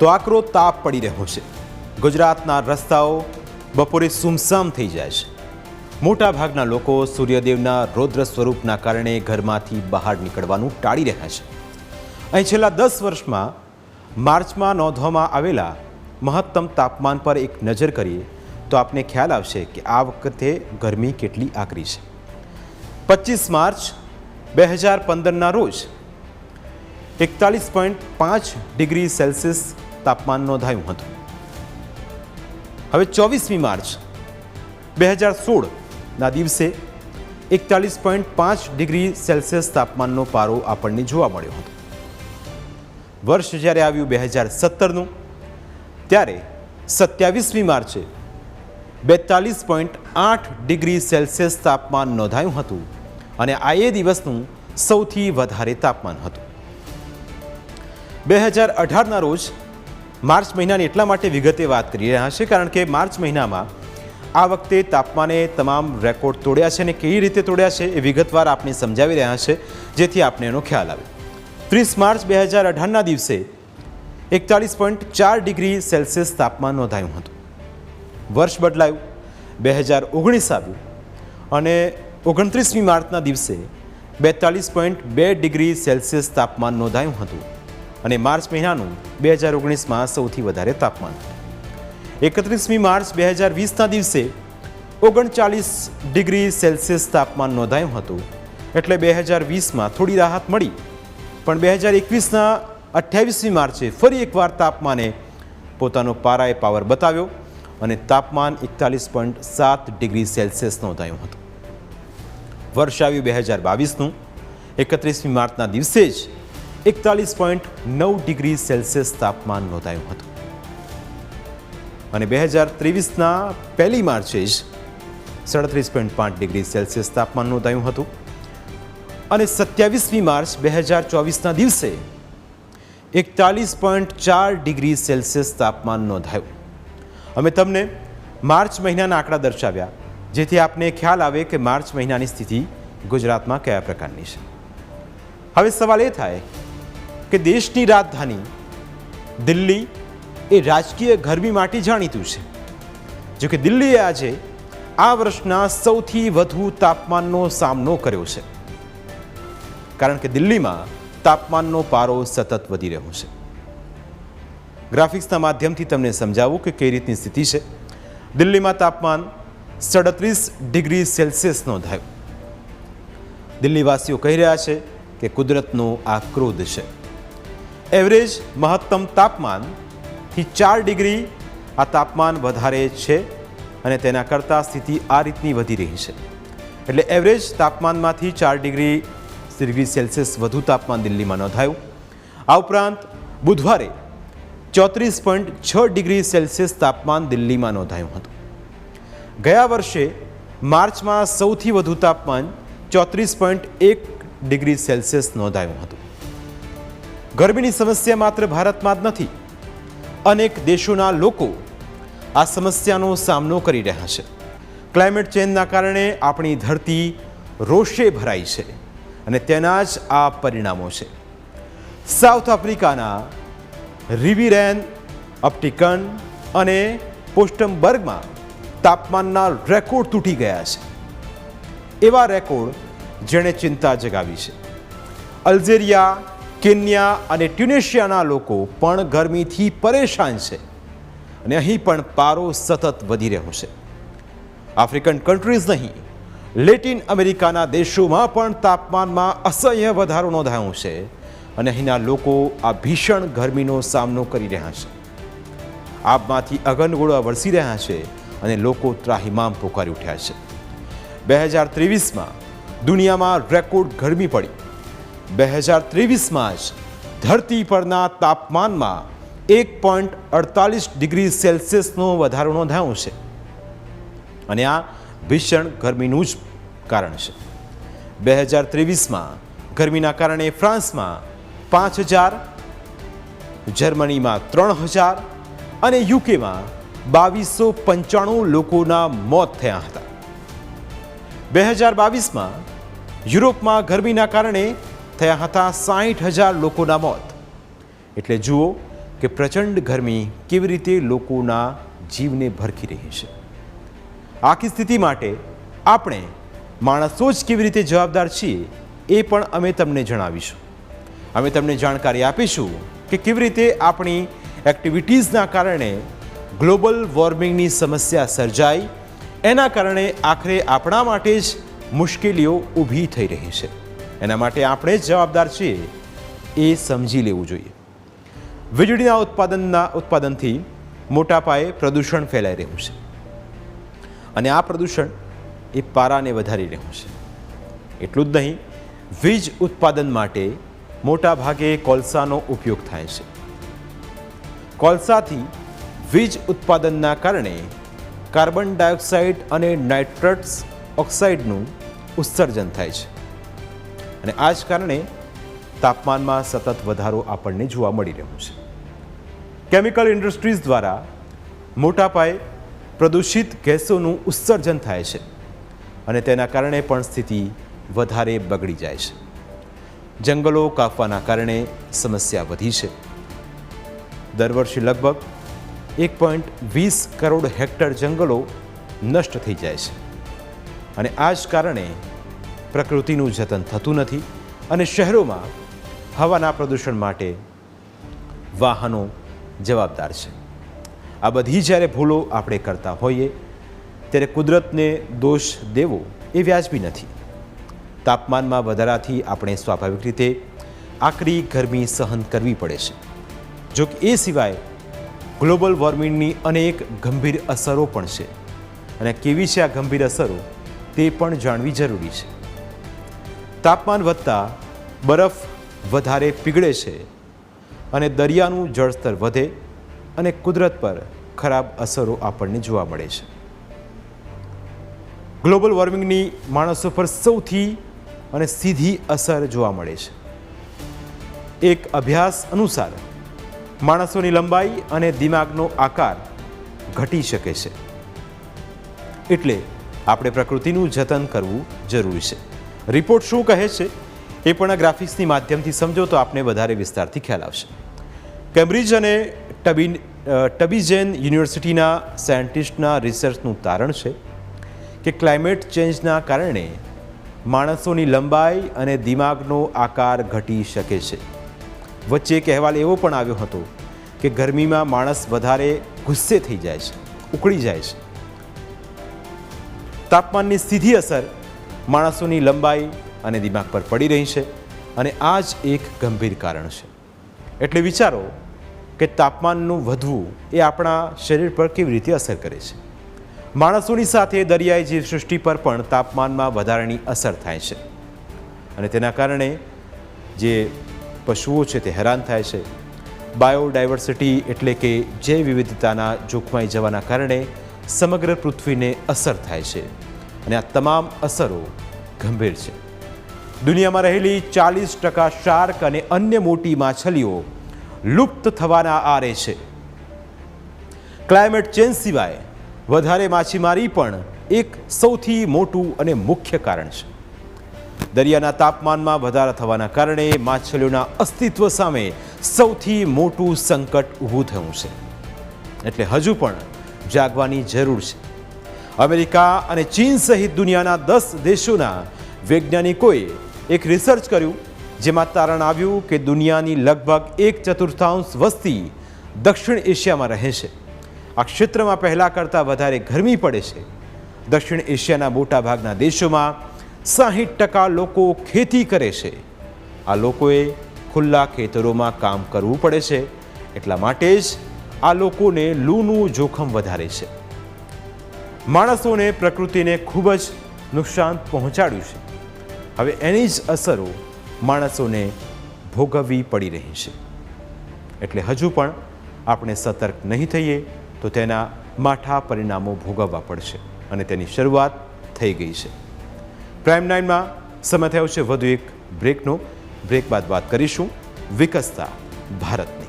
તો આકરો તાપ પડી રહ્યો છે. ગુજરાતના રસ્તાઓ બપોરે સુમસામ થઈ જાય છે. મોટા ભાગના લોકો સૂર્યદેવના રૌદ્ર સ્વરૂપના કારણે ઘરમાંથી બહાર નીકળવાનું ટાળી રહ્યા છે. અહીં છેલ્લા દસ વર્ષમાં માર્ચમાં નોંધવામાં આવેલા મહત્તમ તાપમાન પર એક નજર કરીએ તો આપને ખ્યાલ આવશે કે આ વખતે ગરમી કેટલી આકરી છે. પચીસ માર્ચ બે હજાર પંદરના રોજ એકતાલીસ પોઈન્ટ પાંચ ડિગ્રી સેલ્સિયસ તાપમાન નોંધાયું હતું. હવે ચોવીસમી માર્ચ બે હજાર સોળના દિવસે એકતાલીસ પોઈન્ટ પાંચ ડિગ્રી સેલ્સિયસ તાપમાનનો પારો આપણને જોવા મળ્યો હતો. વર્ષ જ્યારે આવ્યું બે હજાર સત્તરનું, ત્યારે સત્યાવીસમી માર્ચે બેતાલીસ પોઈન્ટ આઠ ડિગ્રી સેલ્સિયસ તાપમાન નોંધાયું હતું અને આ એ દિવસનું સૌથી વધારે તાપમાન હતું. બે હજાર અઢારના રોજ માર્ચ મહિનાની એટલા માટે વિગતે વાત કરી રહ્યા છે કારણ કે માર્ચ મહિનામાં આ વખતે તાપમાને તમામ રેકોર્ડ તોડ્યા છે અને કેવી રીતે તોડ્યા છે એ વિગતવાર આપને સમજાવી રહ્યા છે, જેથી આપને એનો ખ્યાલ આવે. ત્રીસ માર્ચ બે હજાર અઢારના દિવસે એકતાલીસ પોઈન્ટ ચાર ડિગ્રી સેલ્સિયસ તાપમાન નોંધાયું હતું. વર્ષ બદલાયું, બે હજાર ઓગણીસ આવ્યું અને ઓગણત્રીસમી માર્ચના દિવસે બેતાળીસ પોઈન્ટ બે ડિગ્રી સેલ્સિયસ તાપમાન નોંધાયું હતું. અને માર્ચ મહિનાનું બે હજાર ઓગણીસમાં સૌથી વધારે તાપમાન. એકત્રીસમી માર્ચ બે હજાર વીસના દિવસે ઓગણચાલીસ ડિગ્રી સેલ્સિયસ તાપમાન નોંધાયું હતું. એટલે બે હજાર વીસમાં થોડી રાહત મળી. પણ બે હજાર એકવીસના અઠ્યાવીસમી માર્ચે ફરી એકવાર તાપમાને પોતાનો પારાએ પાવર બતાવ્યો અને તાપમાન એકતાલીસ પોઈન્ટ સાત ડિગ્રી સેલ્સિયસ નોંધાયું હતું. વર્ષ આવ્યું બે હજાર બાવીસનું. એકત્રીસમી માર્ચના દિવસે જ એકતાલીસ પોઈન્ટ નવ ડિગ્રી સેલ્સિયસ તાપમાન નોંધાયું હતું. અને બે હજાર ત્રેવીસના પહેલી માર્ચે જ સાડત્રીસ પોઈન્ટ પાંચ ડિગ્રી સેલ્સિયસ તાપમાન નોંધાયું હતું. અને સત્યાવીસમી માર્ચ બે હજાર ચોવીસના દિવસે એકતાલીસ પોઈન્ટ ચાર ડિગ્રી સેલ્સિયસ તાપમાન નોંધાયું. અમે તમને માર્ચ મહિનાના આંકડા દર્શાવ્યા, જેથી આપને ખ્યાલ આવે કે માર્ચ મહિનાની સ્થિતિ ગુજરાતમાં કયા પ્રકારની છે. હવે સવાલ એ થાય કે દેશની રાજધાની દિલ્હી એ રાજકીય ગરમી માટે જાણીતું છે. જો કે દિલ્હીએ આજે આ વર્ષના સૌથી વધુ તાપમાનનો સામનો કર્યો છે. કારણ કે દિલ્હીમાં તાપમાનનો પારો સતત વધી રહ્યો છે. ગ્રાફિક્સના માધ્યમથી તમને સમજાવું કે કઈ રીતની સ્થિતિ છે. દિલ્હીમાં તાપમાન સડત્રીસ ડિગ્રી સેલ્સિયસ નોંધાયું. દિલ્હીવાસીઓ કહી રહ્યા છે કે કુદરતનો આ ક્રોધ છે. એવરેજ મહત્તમ તાપમાનથી ચાર ડિગ્રી આ તાપમાન વધારે છે અને તેના કરતાં સ્થિતિ આ રીતની વધી રહી છે. એટલે એવરેજ તાપમાનમાંથી ચાર ડિગ્રી ડિગ્રી સેલ્સિયસ વધુ તાપમાન દિલ્હીમાં નોંધાયું. આ ઉપરાંત બુધવારે ચોત્રીસ પોઈન્ટ છ ડિગ્રી સેલ્સિયસ તાપમાન દિલ્હીમાં નોંધાયું હતું. ગયા વર્ષે માર્ચમાં સૌથી વધુ તાપમાન ચોત્રીસ પોઈન્ટ એક ડિગ્રી સેલ્સિયસ નોંધાયું હતું. ગરમીની સમસ્યા માત્ર ભારતમાં જ નથી, અનેક દેશોના લોકો આ સમસ્યાનો સામનો કરી રહ્યા છે. ક્લાઇમેટ ચેન્જના કારણે આપણી ધરતી રોષે ભરાઈ છે અને તેના જ આ પરિણામો છે. સાઉથ આફ્રિકાના રિવિરેન અપ્ટિકન અને પોસ્ટમબર્ગમાં તાપમાનના રેકોર્ડ તૂટી ગયા છે. એવા રેકોર્ડ જેણે ચિંતા જગાવી છે. અલ્જેરિયા કેન્યા અને ટ્યુનેશિયાના લોકો પણ ગરમીથી પરેશાન છે અને અહીં પણ પારો સતત વધી રહ્યો છે. આફ્રિકન કન્ટ્રીઝ નહીં, લેટિન અમેરિકાના દેશોમાં પણ તાપમાનમાં અસહ્ય વધારો નોંધાયો છે અને અહીંના લોકો આ ભીષણ ગરમીનો સામનો કરી રહ્યા છે. આબમાંથી અગનગોળા વરસી રહ્યા છે અને લોકો ત્રાહિમામ પોકારી ઉઠ્યા છે. બે હજાર ત્રેવીસમાં દુનિયામાં રેકોર્ડ ગરમી પડી. બે હજાર ત્રેવીસમાં જ ધરતી પરના તાપમાનમાં એક પોઈન્ટ અડતાલીસ ડિગ્રી સેલ્સિયસનો વધારો નોંધાયો છે. અને આ ભીષણ ગરમીનું જ કારણ છે. બે હજાર ત્રેવીસમાં ગરમીના કારણે ફ્રાન્સમાં પાંચ હજાર, જર્મનીમાં ત્રણ હજાર અને યુકેમાં બાવીસો પંચાણું લોકોના મોત થયા હતા. બે હજાર બાવીસમાં યુરોપમાં ગરમીના કારણે થયા હતા સાહીઠ હજાર લોકોના મોત. એટલે જુઓ કે પ્રચંડ ગરમી કેવી રીતે લોકોના જીવને ભરખી રહી છે. આખી સ્થિતિ માટે આપણે માણસો જ કેવી રીતે જવાબદાર છીએ એ પણ અમે તમને જણાવીશું. અમે તમને જાણકારી આપીશું કે કેવી રીતે આપણી એક્ટિવિટીઝના કારણે ગ્લોબલ વોર્મિંગની સમસ્યા સર્જાઈ. એના કારણે આખરે આપણા માટે જ મુશ્કેલીઓ ઊભી થઈ રહી છે. એના માટે આપણે જ જવાબદાર છીએ. એ સમજી લેવું જોઈએ. વીજળીના ઉત્પાદનના ઉત્પાદનથી મોટા પાયે પ્રદૂષણ ફેલાઈ રહ્યું છે. અને આ પ્રદૂષણ એ પારાને વધારી રહ્યું છે. એટલું જ નહીં, વીજ ઉત્પાદન માટે મોટા ભાગે કોલસાનો ઉપયોગ થાય છે. કોલસાથી વીજ ઉત્પાદનના કારણે કાર્બન ડાયોક્સાઇડ અને નાઇટ્રટ્સ ઓક્સાઇડનું ઉત્સર્જન થાય છે. અને આ જ કારણે તાપમાનમાં સતત વધારો આપણને જોવા મળી રહ્યો છે. કેમિકલ ઇન્ડસ્ટ્રીઝ દ્વારા મોટા પાયે પ્રદૂષિત ગેસોનું ઉત્સર્જન થાય છે અને તેના કારણે પણ સ્થિતિ વધારે બગડી જાય છે. જંગલો કાપવાના કારણે સમસ્યા વધી છે. દર વર્ષે લગભગ એક પોઈન્ટ વીસ કરોડ હેક્ટર જંગલો નષ્ટ થઈ જાય છે. અને આ જ કારણે પ્રકૃતિનું જતન થતું નથી અને શહેરોમાં હવાના પ્રદૂષણ માટે વાહનો જવાબદાર છે. આ બધી જ્યારે ભૂલો આપણે કરતા હોઈએ, ત્યારે કુદરતને દોષ દેવો એ વ્યાજબી નથી. તાપમાનમાં વધારાથી આપણે સ્વાભાવિક રીતે આકરી ગરમી સહન કરવી પડે છે. જો કે એ સિવાય ગ્લોબલ વોર્મિંગની અનેક ગંભીર અસરો પણ છે અને કેવી છે આ ગંભીર અસરો તે પણ જાણવી જરૂરી છે. તાપમાન વધતા બરફ વધારે પીગળે છે અને દરિયાનું જળસ્તર વધે અને કુદરત પર ખરાબ અસરો આપણને જોવા મળે છે. ગ્લોબલ વોર્મિંગની માણસો પર સૌથી અને સીધી અસર જોવા મળે છે. એક અભ્યાસ અનુસાર માણસોની લંબાઈ અને દિમાગનો આકાર ઘટી શકે છે. એટલે આપણે પ્રકૃતિનું જતન કરવું જરૂરી છે. રિપોર્ટ શું કહે છે એ પણ આ ગ્રાફિક્સની માધ્યમથી સમજો તો આપને વધારે વિસ્તારથી ખ્યાલ આવશે. કેમ્બ્રિજ અને ટબિન ટબીજેન યુનિવર્સિટીના સાયન્ટિસ્ટના રિસર્ચનું તારણ છે કે ક્લાઇમેટ ચેન્જના કારણે માણસોની લંબાઈ અને દિમાગનો આકાર ઘટી શકે છે. વચ્ચે એક અહેવાલ એવો પણ આવ્યો હતો કે ગરમીમાં માણસ વધારે ગુસ્સે થઈ જાય છે, ઉકળી જાય છે. તાપમાનની સીધી અસર માણસોની લંબાઈ અને દિમાગ પર પડી રહી છે અને આ જ એક ગંભીર કારણ છે. એટલે વિચારો કે તાપમાનનું વધવું એ આપણા શરીર પર કેવી રીતે અસર કરે છે. માણસોની સાથે દરિયાઈ જીવસૃષ્ટિ પર પણ તાપમાનમાં વધારાની અસર થાય છે. અને તેના કારણે જે પશુઓ છે તે હેરાન થાય છે. બાયોડાયવર્સિટી એટલે કે જૈવ વિવિધતાના જોખમાઈ જવાના કારણે સમગ્ર પૃથ્વીને અસર થાય છે. અને આ તમામ અસરો ગંભીર છે. દુનિયામાં રહેલી ચાલીસ ટકા શાર્ક અને અન્ય મોટી માછલીઓ લુપ્ત થવાના આરે છે. ક્લાઇમેટ ચેન્જ સિવાય વધારે માછીમારી પણ એક સૌથી મોટું અને મુખ્ય કારણ છે. દરિયાના તાપમાનમાં વધારા થવાના કારણે માછલીઓના અસ્તિત્વ સામે સૌથી મોટું સંકટ ઊભું થયું છે. એટલે હજુ પણ જાગવાની જરૂર છે. અમેરિકા અને ચીન સહિત દુનિયાના દસ દેશોના વૈજ્ઞાનિકોએ એક રિસર્ચ કર્યું, જેમાં તારણ આવ્યું કે દુનિયાની લગભગ એક ચતુર્થાંશ વસ્તી દક્ષિણ એશિયામાં રહે છે. આ ક્ષેત્રમાં પહેલાં કરતાં વધારે ગરમી પડે છે. દક્ષિણ એશિયાના મોટાભાગના દેશોમાં સાહીઠ ટકા લોકો ખેતી કરે છે. આ લોકોએ ખુલ્લા ખેતરોમાં કામ કરવું પડે છે. એટલા માટે જ આ લોકોને લૂનું જોખમ વધારે છે. માણસોને પ્રકૃતિને ખૂબ જ નુકસાન પહોંચાડ્યું છે. હવે એની જ અસરો માણસોને ભોગવવી પડી રહી છે. એટલે હજુ પણ આપણે સતર્ક નહીં થઈએ તો તેના માઠા પરિણામો ભોગવવા પડશે અને તેની શરૂઆત થઈ ગઈ છે. પ્રાઇમ નાઇનમાં સમય થયો છે, વધુ એક બ્રેકનો. બ્રેક બાદ વાત કરીશું વિકસતા ભારતની.